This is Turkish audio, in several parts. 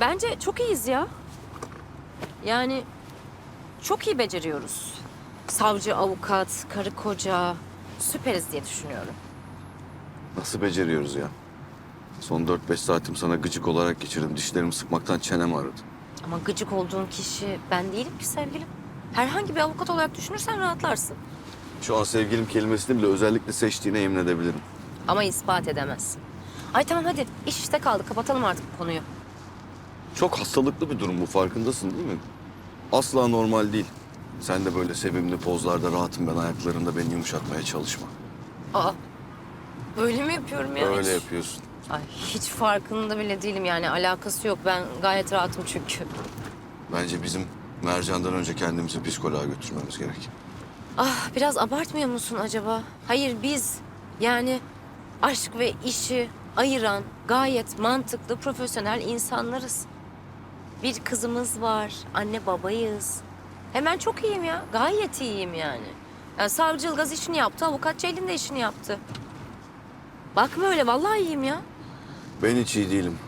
Bence çok iyiyiz ya. Yani çok iyi beceriyoruz. Savcı, avukat, karı koca süperiz diye düşünüyorum. Nasıl beceriyoruz ya? Son 4-5 saatim sana gıcık olarak geçirdim. Dişlerimi sıkmaktan çenem ağrıdı. Ama gıcık olduğun kişi ben değilim ki sevgilim. Herhangi bir avukat olarak düşünürsen rahatlarsın. Şu an sevgilim kelimesini bile özellikle seçtiğine yemin edebilirim. Ama ispat edemezsin. Ay tamam hadi iş işte kaldı kapatalım artık bu konuyu. Çok hastalıklı bir durum bu farkındasın değil mi? Asla normal değil. Sen de böyle sevimli pozlarda rahatım ben ayaklarında beni yumuşatmaya çalışma. Aa böyle mi yapıyorum ya? Öyle Hiç- yapıyorsun. Ay hiç farkında bile değilim yani alakası yok. Ben gayet rahatım çünkü. Bence bizim Mercan'dan önce kendimizi psikoloğa götürmemiz gerek. Ah biraz abartmıyor musun acaba? Hayır biz yani aşk ve işi ayıran gayet mantıklı profesyonel insanlarız. Bir kızımız var, anne babayız. Hemen çok iyiyim ya, gayet iyiyim yani. yani savcı Ilgaz işini yaptı, avukat Ceylin de işini yaptı. Bakma öyle, vallahi iyiyim ya. Ben hiç iyi değilim.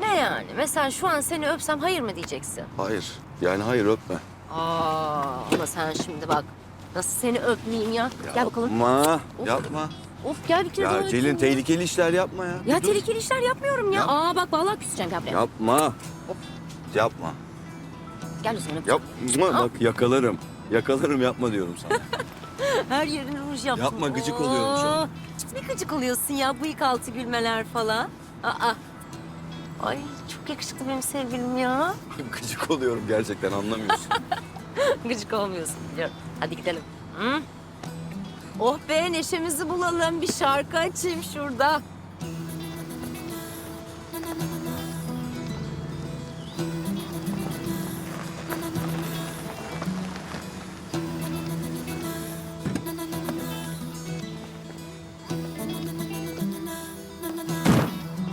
Ne yani? Mesela şu an seni öpsem hayır mı diyeceksin? Hayır. Yani hayır öpme. Aa, ama sen şimdi bak. Nasıl seni öpmeyeyim ya? Gel bakalım. Yapma. Yapma. Of gel bir kere daha Ya öpeyim Celin tehlikeli işler yapma ya. Ya tehlikeli işler yapmıyorum ya. Yap. Aa bak vallahi küseceğim gel buraya. Yapma. Yapma. Gel o zaman öp. Yapma. Bak yakalarım. Yakalarım yapma diyorum sana. Her yerin ruj yaptım. Yapma, gıcık oluyorum şu an. Ne gıcık oluyorsun ya bıyık altı gülmeler falan. Aa. Ay çok yakışıklı benim sevgilim ya. Gıcık oluyorum gerçekten anlamıyorsun. gıcık olmuyorsun biliyorum. Hadi gidelim. Hı? Oh be neşemizi bulalım. Bir şarkı açayım şurada.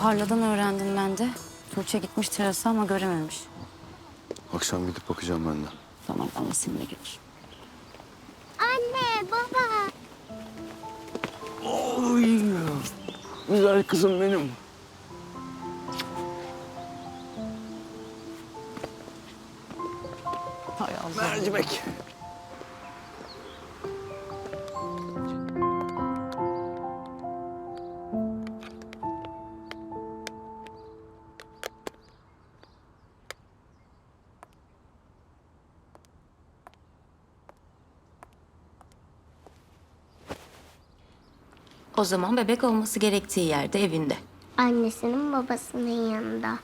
Parla'dan öğrendim ben de. Tuğçe gitmiş terasa ama görememiş. Akşam gidip bakacağım ben de. Tamam ama seninle gelir. Anne, baba. Oy. Güzel kızım benim. Hay Allah. Mercimek. O zaman bebek olması gerektiği yerde evinde. Annesinin babasının yanında.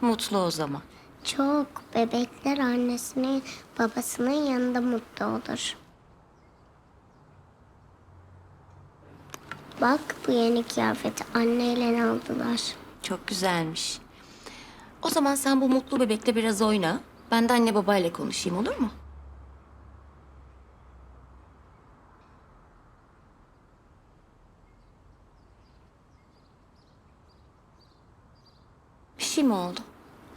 Mutlu o zaman. Çok bebekler annesinin babasının yanında mutlu olur. Bak bu yeni kıyafeti anneyle aldılar. Çok güzelmiş. O zaman sen bu mutlu bebekle biraz oyna. Ben de anne babayla konuşayım olur mu? Şey mi oldu?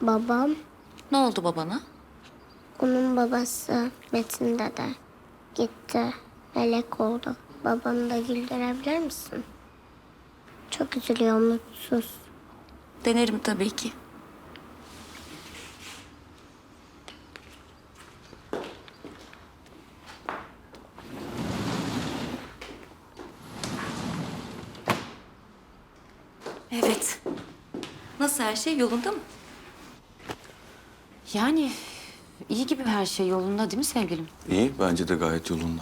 Babam, Ne oldu babana? onun babası Metin dede gitti. Melek oldu. Babanı da güldürebilir misin? Çok üzülüyor, mutsuz. Denerim tabii ki. Evet. Nasıl her şey yolunda mı? Yani iyi gibi her şey yolunda değil mi sevgilim? İyi bence de gayet yolunda.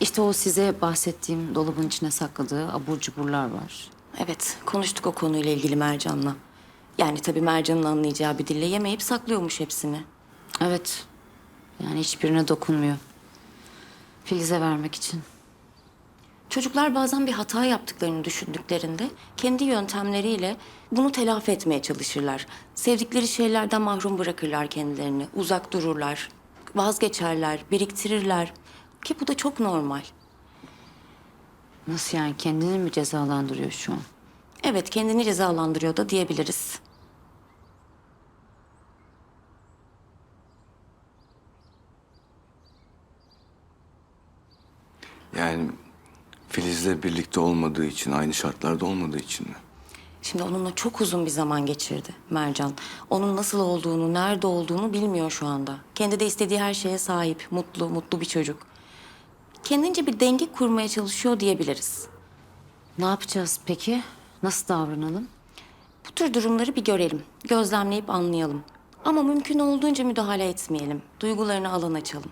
İşte o size bahsettiğim dolabın içine sakladığı abur cuburlar var. Evet, konuştuk o konuyla ilgili Mercan'la. Yani tabii Mercan'ın anlayacağı bir dille yemeyip saklıyormuş hepsini. Evet. Yani hiçbirine dokunmuyor. Filiz'e vermek için. Çocuklar bazen bir hata yaptıklarını düşündüklerinde kendi yöntemleriyle bunu telafi etmeye çalışırlar. Sevdikleri şeylerden mahrum bırakırlar kendilerini, uzak dururlar, vazgeçerler, biriktirirler. Ki bu da çok normal. Nasıl yani kendini mi cezalandırıyor şu an? Evet, kendini cezalandırıyor da diyebiliriz. Filiz'le birlikte olmadığı için, aynı şartlarda olmadığı için mi? Şimdi onunla çok uzun bir zaman geçirdi Mercan. Onun nasıl olduğunu, nerede olduğunu bilmiyor şu anda. Kendi de istediği her şeye sahip, mutlu, mutlu bir çocuk. Kendince bir denge kurmaya çalışıyor diyebiliriz. Ne yapacağız peki? Nasıl davranalım? Bu tür durumları bir görelim, gözlemleyip anlayalım. Ama mümkün olduğunca müdahale etmeyelim. Duygularını alan açalım.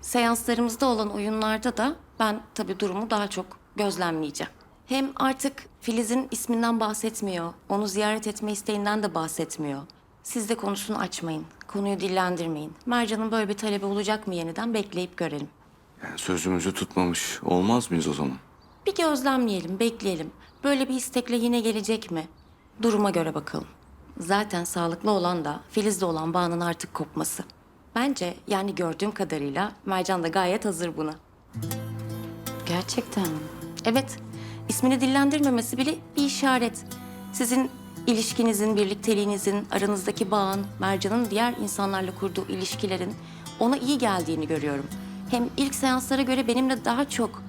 Seanslarımızda olan oyunlarda da ben tabii durumu daha çok gözlemleyeceğim. Hem artık Filiz'in isminden bahsetmiyor, onu ziyaret etme isteğinden de bahsetmiyor. Siz de konusunu açmayın, konuyu dillendirmeyin. Mercan'ın böyle bir talebi olacak mı yeniden bekleyip görelim. Yani sözümüzü tutmamış olmaz mıyız o zaman? Bir gözlemleyelim, bekleyelim. Böyle bir istekle yine gelecek mi? Duruma göre bakalım. Zaten sağlıklı olan da Filiz'le olan bağının artık kopması. Bence yani gördüğüm kadarıyla Mercan da gayet hazır buna. Gerçekten mi? Evet, ismini dillendirmemesi bile bir işaret. Sizin ilişkinizin, birlikteliğinizin, aranızdaki bağın, Mercan'ın diğer insanlarla kurduğu ilişkilerin ona iyi geldiğini görüyorum. Hem ilk seanslara göre benimle daha çok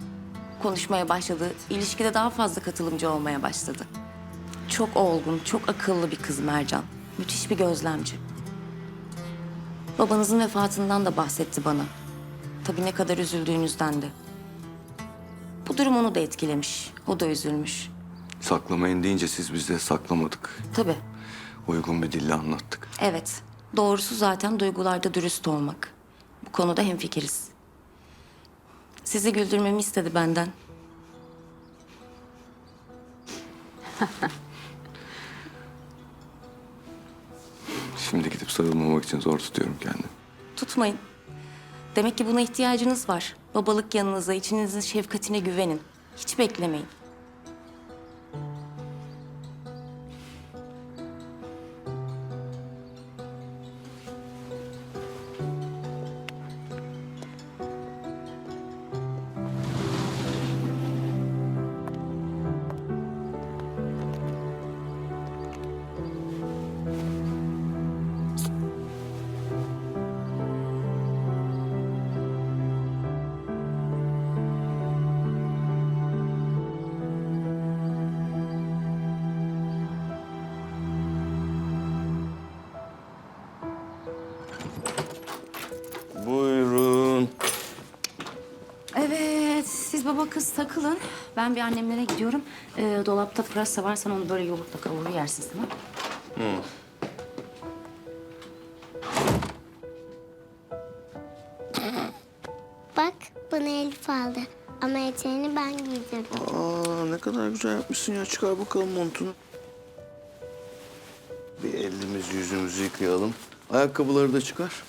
konuşmaya başladı, ilişkide daha fazla katılımcı olmaya başladı. Çok olgun, çok akıllı bir kız Mercan. Müthiş bir gözlemci. Babanızın vefatından da bahsetti bana. Tabii ne kadar üzüldüğünüzden de. Bu durum onu da etkilemiş. O da üzülmüş. Saklamayın deyince siz biz de saklamadık. Tabii. Uygun bir dille anlattık. Evet. Doğrusu zaten duygularda dürüst olmak. Bu konuda hemfikiriz. Sizi güldürmemi istedi benden. Şimdi gidip sarılmamak için zor tutuyorum kendimi. Tutmayın. Demek ki buna ihtiyacınız var. Babalık yanınıza, içinizin şefkatine güvenin. Hiç beklemeyin. Buyurun. Evet, siz baba kız takılın. Ben bir annemlere gidiyorum. Ee, dolapta pırasa var, sen onu böyle yoğurtla kavurur yersin tamam Bak bunu Elif aldı. Ama eteğini ben giydirdim. Aa ne kadar güzel yapmışsın ya. Çıkar bakalım montunu. Bir elimiz yüzümüzü yıkayalım. Ayakkabıları da çıkar.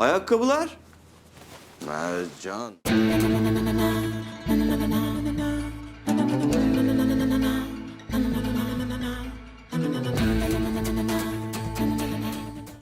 Ayakkabılar. Mercan.